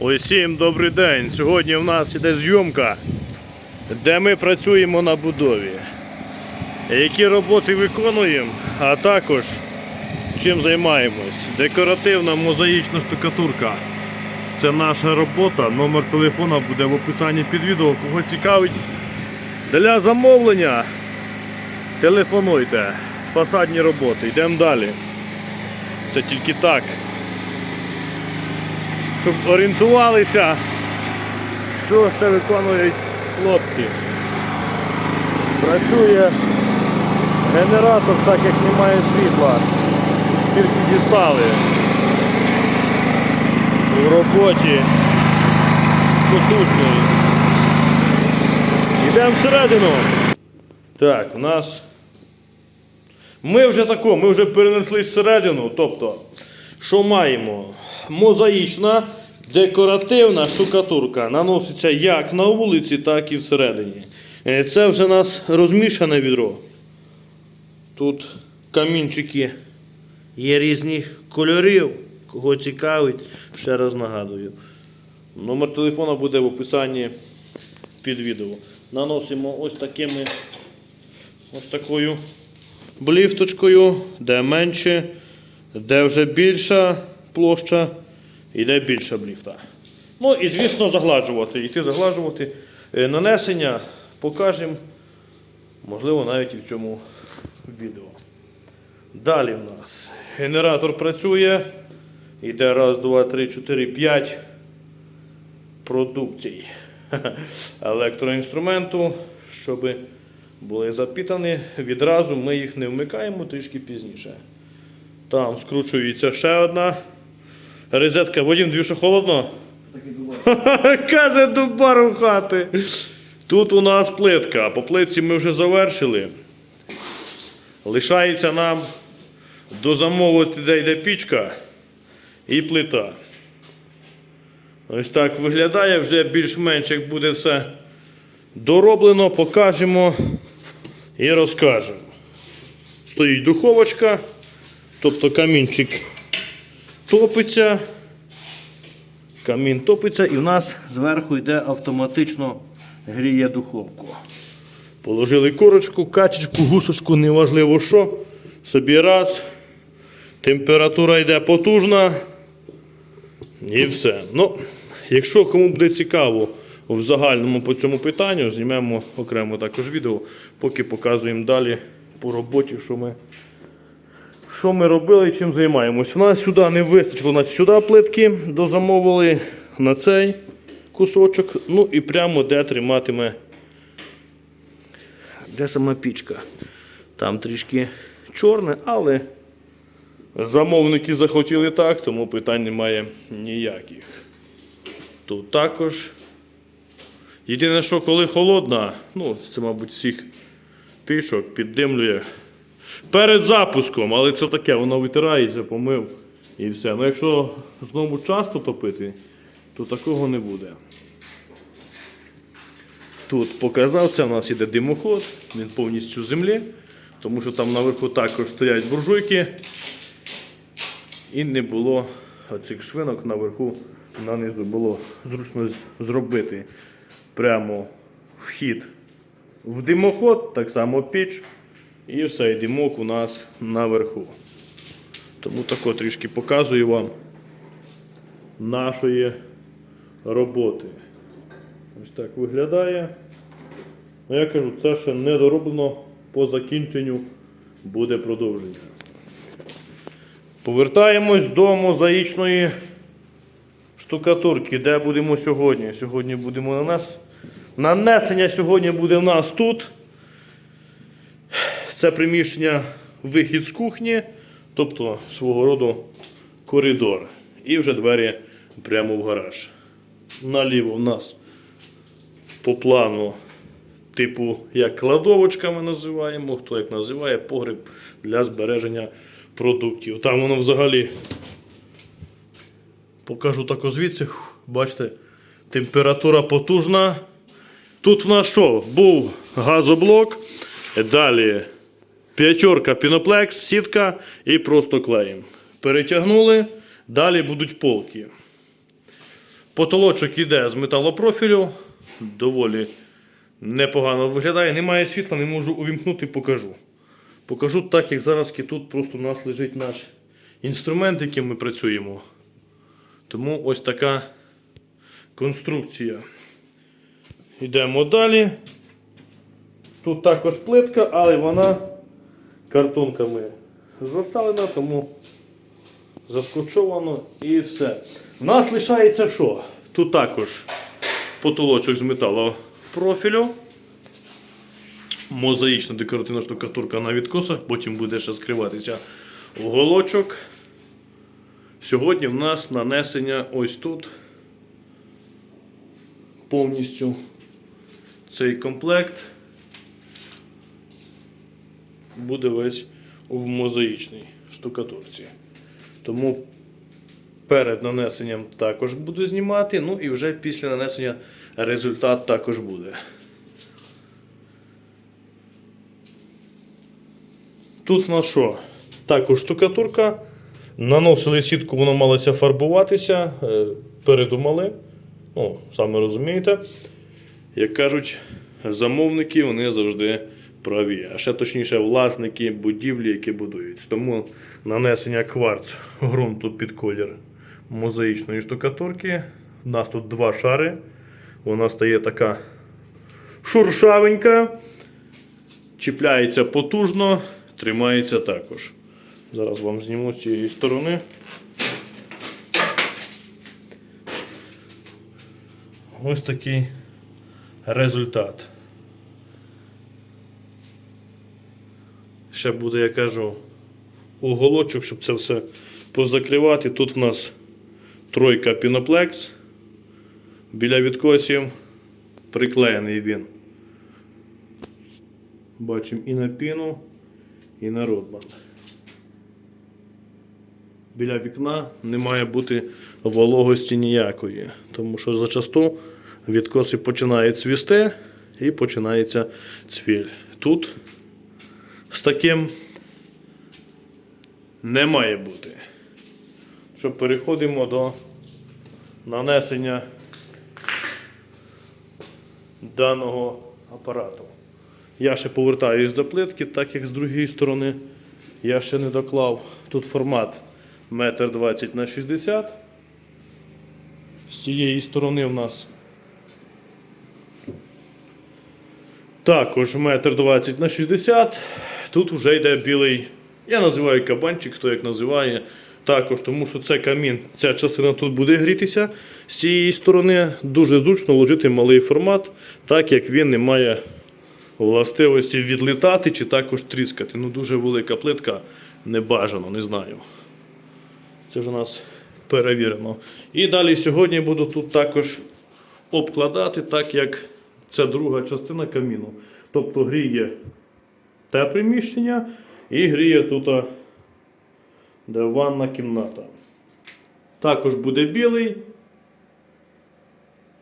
Усім добрий день. Сьогодні в нас іде зйомка, де ми працюємо на будові. Які роботи виконуємо, а також чим займаємось. Декоративна мозаїчна штукатурка. Це наша робота. Номер телефона буде в описанні під відео. Кого цікавить. Для замовлення телефонуйте. Фасадні роботи. Йдемо далі. Це тільки так щоб орієнтувалися, що ще виконують хлопці. Працює генератор, так як немає світла. Тільки дістали у роботі потужної. Йдемо всередину. Так, у нас. Ми вже тако, ми вже перенеслись всередину. Тобто, що маємо? Мозаїчна декоративна штукатурка наноситься як на вулиці, так і всередині. Е, Це вже у нас розмішане відро. Тут камінчики є різних кольорів. Кого цікавить, ще раз нагадую. Номер телефона буде в описанні під відео. Наносимо ось такими ось такою бліфточкою, де менше, де вже більша площа, йде більша бліфта. Ну і звісно загладжувати. Йти загладжувати. Е, Нанесення покажемо, можливо, навіть і в цьому відео. Далі в нас генератор працює. Йде раз, два, три, чотири, п'ять продукцій електроінструменту, щоб були запітані. Відразу ми їх не вмикаємо трішки пізніше. Там скручується ще одна розетка. Вадим, тобі що холодно? Каже дубар у хати. Тут у нас плитка. По плитці ми вже завершили. Лишається нам дозамовити, де йде пічка і плита. Ось так виглядає, вже більш-менш як буде все дороблено, покажемо і розкажемо. Стоїть духовочка, тобто камінчик топиться. Камін топиться і в нас зверху йде автоматично гріє духовку. Положили корочку, качечку, гусочку, неважливо що. Собі раз. Температура йде потужна. І все. Ну, якщо кому буде цікаво в загальному по цьому питанню, знімемо окремо також відео, поки показуємо далі по роботі, що ми, що ми робили і чим займаємось. У нас сюди не вистачило, значить сюди плитки дозамовили на цей кусочок, ну і прямо де триматиме, де сама пічка. Там трішки чорне, але замовники захотіли так, тому питань немає ніяких. Тут також. Єдине, що коли холодна, ну, це, мабуть, всіх пішок піддимлює перед запуском, але це таке, воно витирається, помив і все. Ну якщо знову часто топити, то такого не буде. Тут показав, це у нас іде димоход, він повністю землі, тому що там наверху також стоять буржуйки. І не було оцих свинок наверху, нанизу було зручно зробити прямо вхід в димоход, так само піч, і все, і димок у нас наверху. Тому тако трішки показую вам нашої роботи. Ось так виглядає. Ну, я кажу, це ще не дороблено по закінченню буде продовження. Повертаємось до мозаїчної штукатурки, де будемо сьогодні. Сьогодні будемо на нас. Нанесення сьогодні буде в нас тут. Це приміщення вихід з кухні, тобто свого роду коридор. І вже двері прямо в гараж. Наліво в нас по плану, типу, як кладовочка ми називаємо, хто як називає, погреб для збереження продуктів. Там воно взагалі покажу так звідси. Бачите, температура потужна. Тут в нас що? Був газоблок, далі п'ятерка піноплекс, сітка і просто клеєм. Перетягнули, далі будуть полки. Потолочок іде з металопрофілю, доволі непогано виглядає. Немає світла, не можу увімкнути, покажу. Покажу так, як зараз тут просто у нас лежить наш інструмент, яким ми працюємо. Тому ось така конструкція. Йдемо далі. Тут також плитка, але вона картонками заставлена, тому заскочовано і все. У нас лишається що? Тут також потолочок з металопрофілю. Мозаїчна декоративна штукатурка на відкосах, потім буде ще скриватися уголочок. Сьогодні в нас нанесення ось тут. Повністю цей комплект буде весь в мозаїчній штукатурці. Тому перед нанесенням також буду знімати, ну і вже після нанесення результат також буде. Тут на що? Також штукатурка. Наносили сітку, воно малося фарбуватися. е, Передумали. Ну, саме розумієте. Як кажуть, замовники вони завжди праві. А ще точніше, власники будівлі, які будують. Тому нанесення кварц ґрунту під колір мозаїчної штукатурки. У нас тут два шари. Вона стає така шуршавенька. Чіпляється потужно, тримається також. Зараз вам зніму з цієї сторони. Ось такий результат. Ще буде, я кажу, уголочок, щоб це все позакривати. Тут в нас тройка піноплекс. Біля відкосів приклеєний він. Бачимо і на піну, і на ротбан. Біля вікна не має бути вологості ніякої, тому що зачасту відкоси починають цвісти і починається цвіль. Тут таким не має бути. Що переходимо до нанесення даного апарату. Я ще повертаюсь до плитки, так як з другої сторони я ще не доклав. Тут формат 1,20 на 60 З цієї сторони в нас також 1,20 на 60 Тут вже йде білий, я називаю кабанчик, хто як називає. Також, тому що це камін, ця частина тут буде грітися. З цієї сторони дуже зручно вложити малий формат, так як він не має властивості відлітати чи також тріскати. Ну дуже велика плитка, не бажано, не знаю. Це вже у нас перевірено. І далі сьогодні буду тут також обкладати, так як це друга частина каміну. Тобто гріє те приміщення і гріє тут а, де ванна кімната. Також буде білий,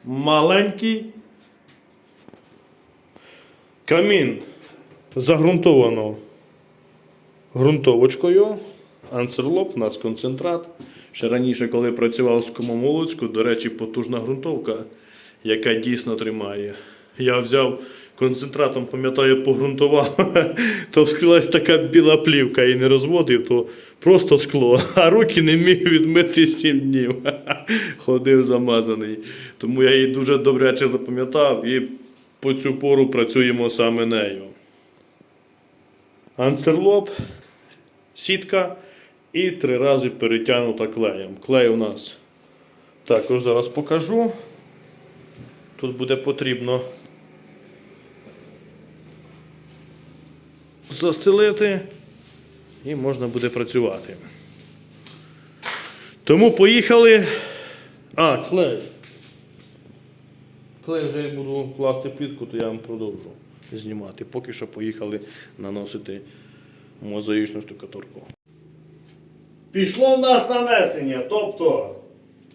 маленький. Камін загрунтовано ґрунтовочкою. Ансерлоп, у нас концентрат. Ще раніше, коли працював з Комомолоцьку, до речі, потужна ґрунтовка, яка дійсно тримає. Я взяв концентратом, пам'ятаю, погрунтував, то вскрилась така біла плівка і не розводив, то просто скло. А руки не міг відмити 7 днів. Ходив замазаний. Тому я її дуже добряче запам'ятав і по цю пору працюємо саме нею. Ансерлоп, сітка і три рази перетягнута клеєм. Клей у нас також зараз покажу. Тут буде потрібно застелити і можна буде працювати. Тому поїхали. А, клей. Коли вже я буду класти плітку, то я вам продовжу знімати. Поки що поїхали наносити мозаїчну штукатурку. Пішло в нас нанесення. Тобто,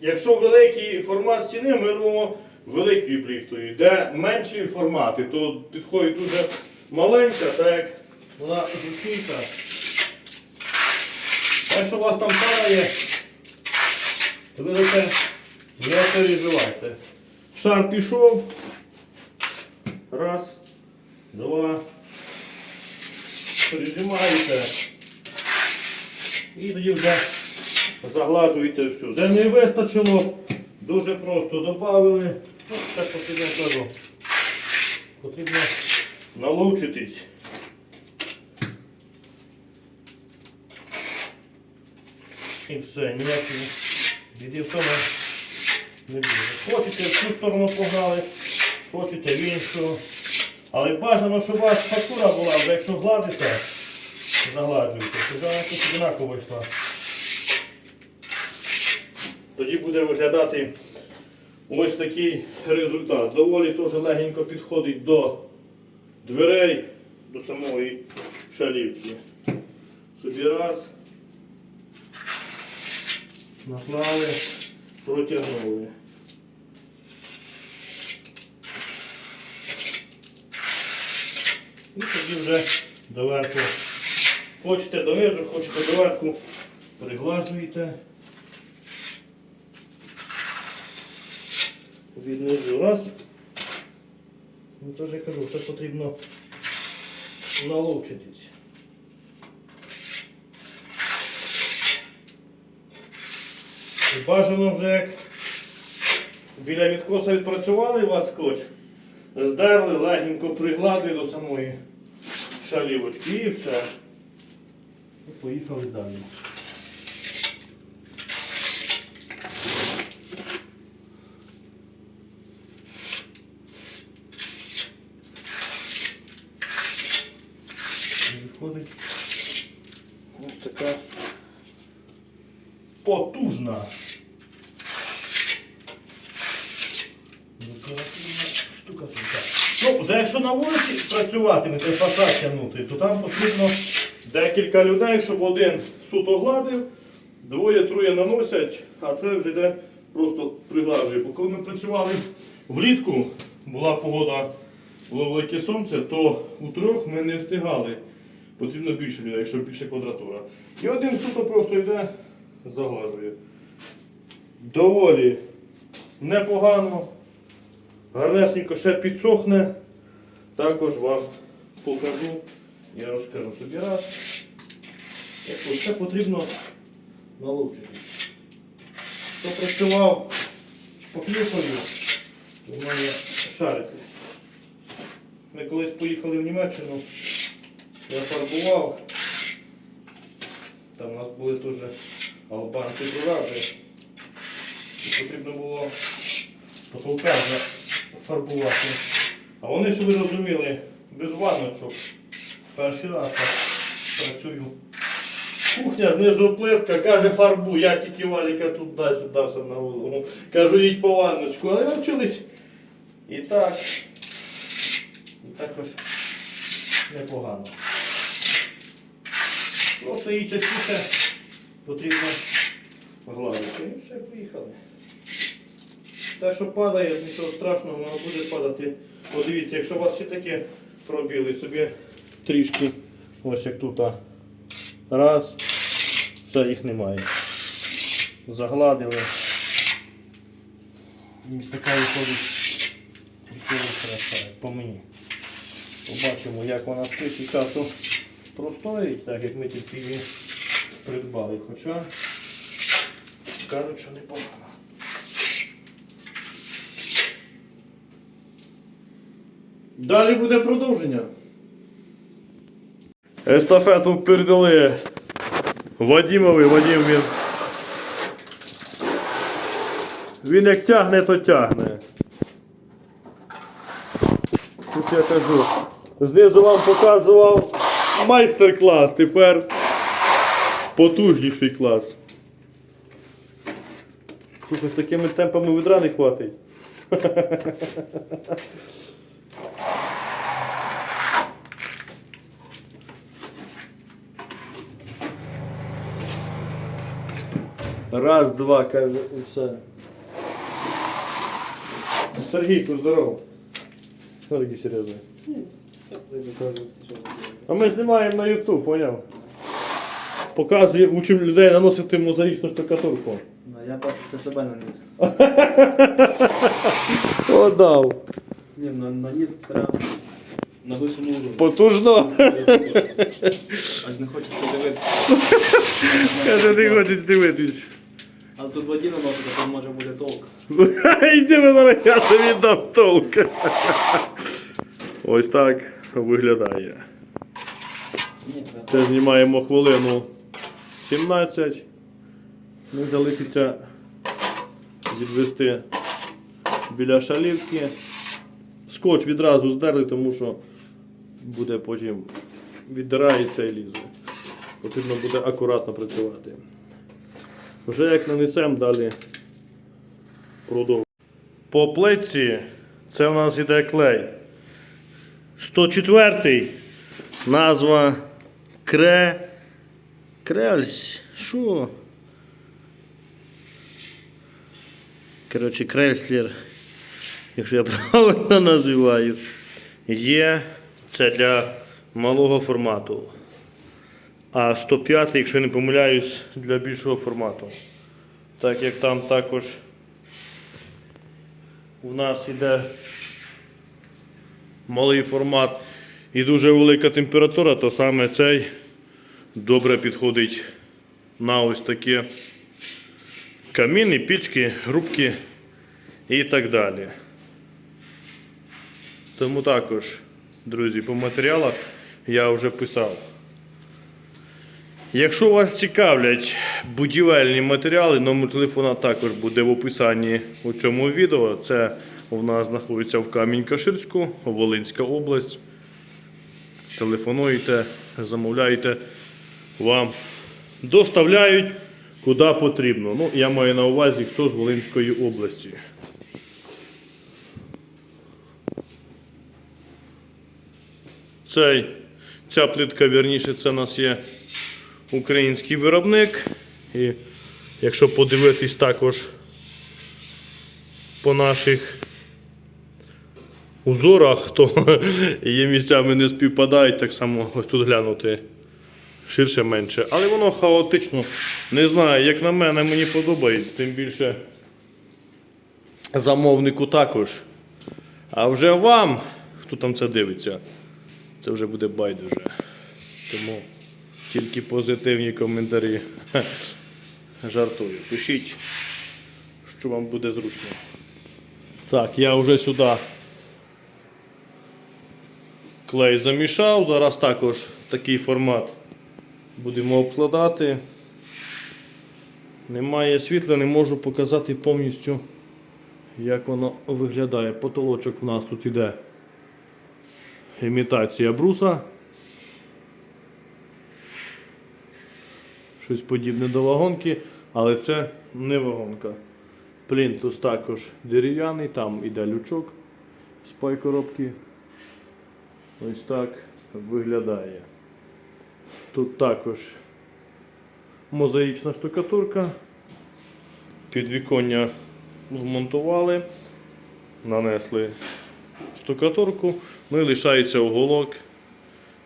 якщо великий формат стіни, ми робимо великою плівкою. Де менші формати, то підходить дуже маленька, так як вона зручніша. Те, що у вас там падає, то ви лише Не переживайте. Шар пішов. Раз, два. Прижимаєте. І тоді вже заглажуєте всю. Де не вистачило, дуже просто додали. Ну, це потрібно. Потрібно наловчитись. І все, ніякої біди в тому не буде. Хочете в цю сторону погнали, хочете в іншу. Але бажано, щоб у фактура була, бо якщо гладите, загладжуєте, щоб вона якось однаково йшла. Тоді буде виглядати ось такий результат. Доволі теж легенько підходить до дверей, до самої шалівки. Собі раз. Наклали, протягнули. І тоді вже доверху. Хочете донизу, хочете доверху, приглажуєте. Віднизу раз. Ну це ж я кажу, це потрібно наловчитись. І Бажано вже як біля відкоса відпрацювали у вас скотч, здерли, легенько пригладили до самої шалівочки і все. І поїхали далі. І Виходить ось така потужна. Штукатурка. Ну, вже якщо на вулиці працюватимете, фасад тягнути, то там потрібно декілька людей, щоб один суто гладив, двоє-троє наносять, а це вже йде просто приглажує. Бо коли ми працювали влітку, була погода, було велике сонце, то у трьох ми не встигали. Потрібно більше людей, якщо більше квадратура. І один суто просто йде, заглажує. Доволі непогано. Гарнесенько ще підсохне. Також вам покажу і розкажу собі раз. Це потрібно налучитись. Хто працював шпаклівкою, то має шарики. Ми колись поїхали в Німеччину, я фарбував. Там у нас були теж албанці дураки. І потрібно було потолка фарбувати. А вони, щоб ви розуміли, без ванночок. Перший раз так працюю. Кухня знизу плитка, каже фарбу, я тільки валіка туди-сюди все на голову. Кажу, їдь по ванночку. Але навчились і так. І також непогано. Просто її частіше потрібно гладити. І все, поїхали. Те, що падає, нічого страшного, воно буде падати. Подивіться, якщо у вас всі такі пробіли собі трішки, ось як тут. Раз, все, їх немає. Загладили. І така виходить по мені. Побачимо, як вона скільки часу простоїть, так як ми тільки її придбали. Хоча кажуть, що непогано. Далі буде продовження. Естафету передали Вадимові. Вадим він. Він як тягне, то тягне. Тут я кажу. Знизу вам показував майстер-клас, тепер потужніший клас. Слухай, з такими темпами відра не хватить. Раз, два, каже, і все. Сергійку, здорово. Що такий серйозний? А ми знімаємо на YouTube, поняв? Показуємо, учимо людей наносити мозаїчну штукатурку. На я бачу, що ти себе наніс. Подав. Ні, на, наніс прям на вищому уровні. Потужно. Аж не хочеться дивитися. Каже, не хочуть дивитись. Але тут воді наносити, то може буде толк. Йди ви зараз, я тобі дам толк. Ось так виглядає. Це знімаємо хвилину 17. Ну, залишиться відвести біля шалівки. Скотч відразу здерли, тому що буде потім віддирається і лізе. Потрібно буде акуратно працювати. Вже як нанесемо далі продовжуємо. По плеці це в нас іде клей. 104 назва Кре. Крельсь. Що? Коротше, Крельслер, якщо я правильно називаю, є це для малого формату. А 105, якщо я не помиляюсь, для більшого формату. Так як там також у нас іде малий формат і дуже велика температура, то саме цей добре підходить на ось такі каміни, пічки, грубки і так далі. Тому також, друзі, по матеріалах я вже писав. Якщо вас цікавлять будівельні матеріали, номер телефона також буде в описанні у цьому відео. Це у нас знаходиться в Камінь-Каширську, Волинська область. Телефонуйте, замовляйте, вам доставляють куди потрібно. Ну, я маю на увазі, хто з Волинської області. Цей, ця плитка, вірніше, це у нас є український виробник. І якщо подивитись також по наших узорах, то є місцями не співпадають, так само ось тут глянути ширше менше. Але воно хаотично. Не знаю, як на мене, мені подобається, тим більше замовнику також. А вже вам, хто там це дивиться, це вже буде байдуже. Тому тільки позитивні коментарі. Жартую. Пишіть, що вам буде зручно. Так, я вже сюди клей замішав. Зараз також такий формат будемо обкладати. Немає світла, не можу показати повністю, як воно виглядає. Потолочок в нас тут іде імітація бруса. Щось подібне до вагонки, але це не вагонка. Плінтус також дерев'яний, там іде лючок з пайкоробки. Ось так виглядає. Тут також мозаїчна штукатурка. Підвіконня вмонтували, нанесли штукатурку, ну і лишається уголок.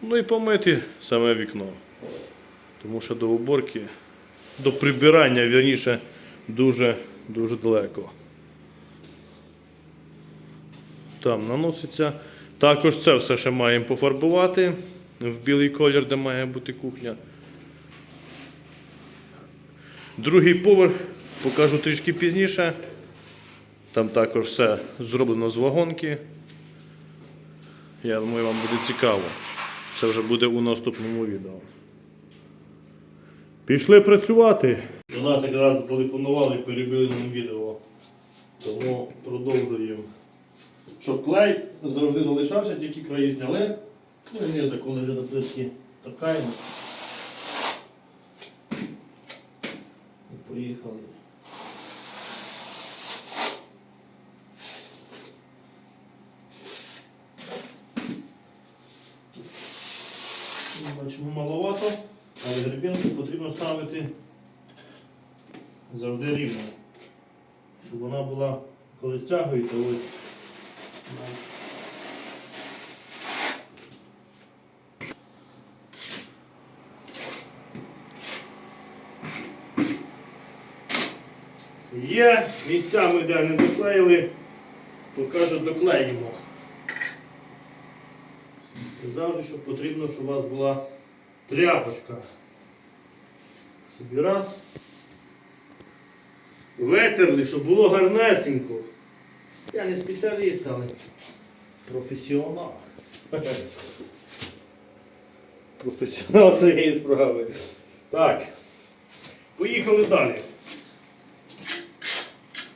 Ну і помити саме вікно. Тому що до уборки, до прибирання, вірніше, дуже дуже далеко. Там наноситься. Також це все ще маємо пофарбувати в білий колір, де має бути кухня. Другий поверх покажу трішки пізніше. Там також все зроблено з вагонки. Я думаю, вам буде цікаво. Це вже буде у наступному відео. Пішли працювати. До нас якраз зателефонували, перебили нам відео. Тому продовжуємо. Щоб клей завжди залишався, тільки краї зняли. Ну і коли вже до плитки торкаємо. І поїхали. Бачимо маловато, але гребінку потрібно ставити завжди рівно. Щоб вона була, коли стягуєте, ось. Є, місцями, де не доклеїли, то кажуть, доклеїмо. Завжди, що потрібно, щоб у вас була тряпочка. Собі раз. Витерли, щоб було гарнесенько. Я не спеціаліст, але професіонал. Професіонал цієї справи. Так. Поїхали далі.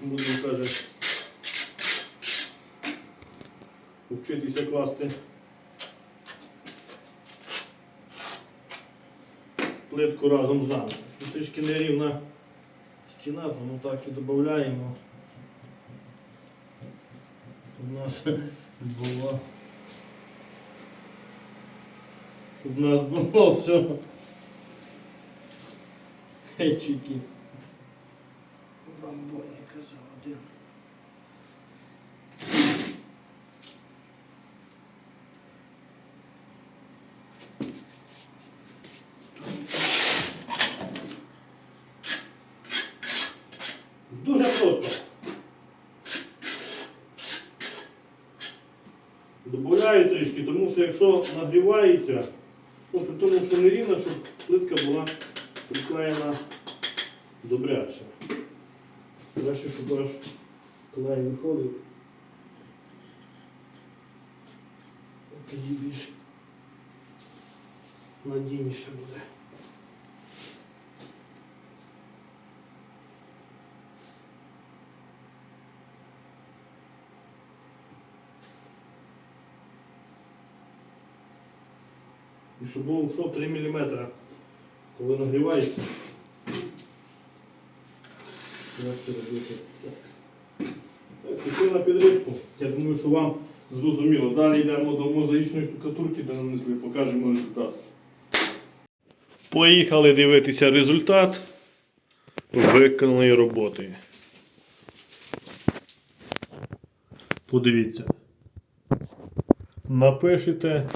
Будемо, каже, вчитися класти плитку разом з нами. Тут трішки нерівна стіна, тому так і додаємо. Щоб у нас було. Щоб у нас було все. Хейчики. Бамбоніка за один. Дуже просто. Добавляю трішки, тому що якщо нагрівається, ну, при тому, що не рівно, щоб плитка була приклеєна добряче. Краще, щоб аж клей виходив. Тоді більш надійніше буде. І щоб йшов 3 мм, коли нагрівається. Краще робити так. Так, пішли на підрізку. Я думаю, що вам зрозуміло. Далі йдемо до мозаїчної штукатурки, де нанесли, покажемо результат. Поїхали дивитися результат виконаної роботи. Подивіться. Напишите,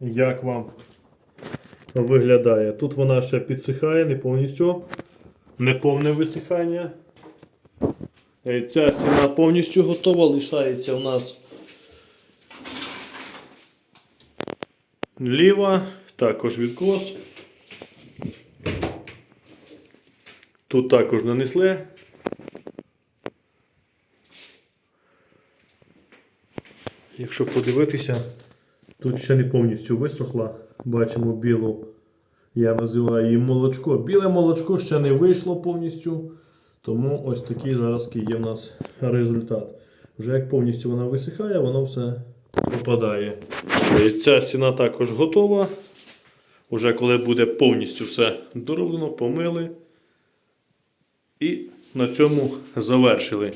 як вам виглядає. Тут вона ще підсихає, не повністю. Неповне висихання. Е, Ця стіна повністю готова, лишається у нас ліва, також відкос. Тут також нанесли. Якщо подивитися, тут ще не повністю висохла. Бачимо білу, я називаю її молочко. Біле молочко ще не вийшло повністю. Тому ось такий зараз є в нас результат. Вже як повністю вона висихає, воно все пропадає. І Ця стіна також готова. Уже коли буде повністю все дороблено, помили. І на цьому завершили.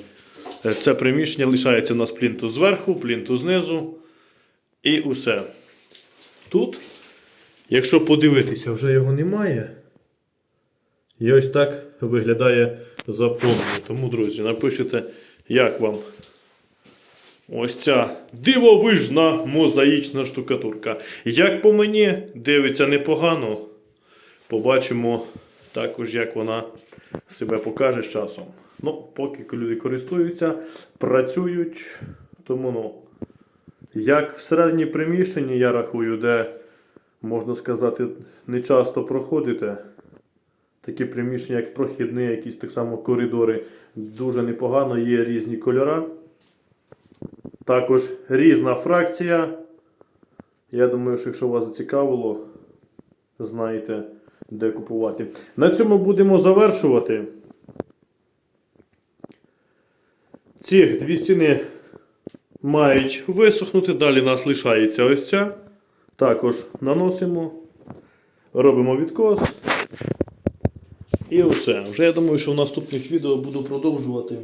Це приміщення лишається у нас плінтус зверху, плінтус знизу. І усе. Тут, якщо подивитися, вже його немає. І ось так виглядає заповнення. Тому, друзі, напишіть, як вам ось ця дивовижна мозаїчна штукатурка. Як по мені, дивиться непогано. Побачимо також, як вона себе покаже з часом. Ну, поки люди користуються, працюють. Тому, ну, як всередині приміщення, я рахую, де, можна сказати, не часто проходите. Такі приміщення, як прохідні, якісь так само коридори, дуже непогано, є різні кольори. Також різна фракція. Я думаю, що якщо вас зацікавило, знаєте, де купувати. На цьому будемо завершувати. Ці дві стіни мають висохнути, далі нас лишається ось ця. Також наносимо, робимо відкос. І все. Вже я думаю, що в наступних відео буду продовжувати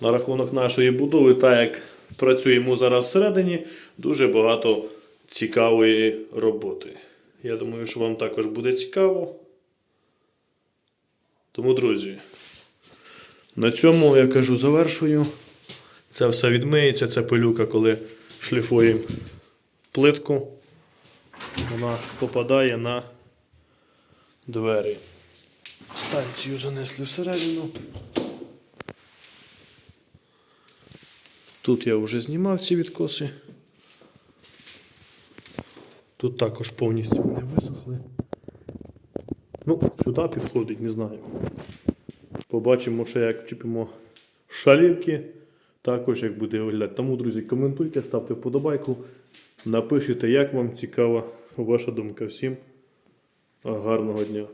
на рахунок нашої будови, так як працюємо зараз всередині, дуже багато цікавої роботи. Я думаю, що вам також буде цікаво. Тому, друзі, на цьому я кажу завершую. Це все відмиється, це пилюка, коли шліфуємо плитку, вона попадає на двері. Станцію занесли всередину. Тут я вже знімав ці відкоси. Тут також повністю вони висохли. Ну, сюди підходить, не знаю. Побачимо ще, як чіпимо шалівки. Також як буде виглядати. Тому, друзі, коментуйте, ставте вподобайку. Напишіть, як вам цікава ваша думка. Всім гарного дня.